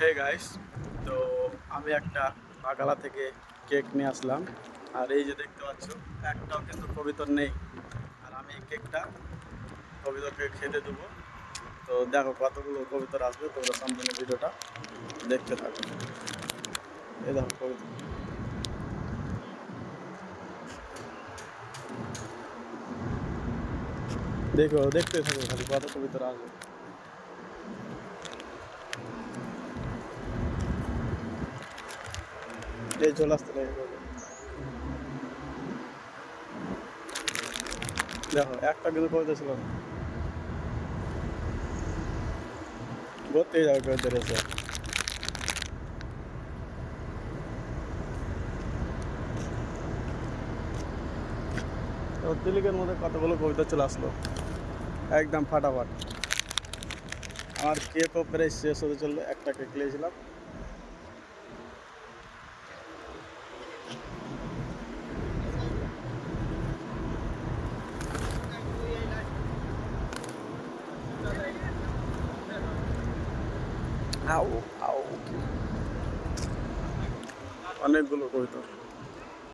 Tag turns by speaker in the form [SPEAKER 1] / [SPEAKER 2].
[SPEAKER 1] Hey guys তো আমি একটা বাগালা থেকে কেক নিয়ে আসলাম। আর এই যে দেখতে পাচ্ছ, একটাও কিন্তু কবিতর নেই। আর আমি এই কেকটা কবিতরকে খেতে দেবো। তো দেখো কতগুলো কবিতর আসবে, তোমরা সম্পূর্ণ ভিডিওটা দেখতে থাকো। এই দেখো কবিতর দেখো, দেখতে থাকো খালি কত কবিতর আসবে। এই চলে আসতে লাগে দেখো, একটা কিন্তু কবিতা ছিল না। ঘুরতেই যাবে কবিতা এসে। তিলিকের মধ্যে কতগুলো কবিতা চলে আসলো। একদম ফাটাফাট। আমার কেকও প্রায় শেষ হতে চলল একটা কেক নিয়েছিলাম আও আও অনেকগুলো কবিতা।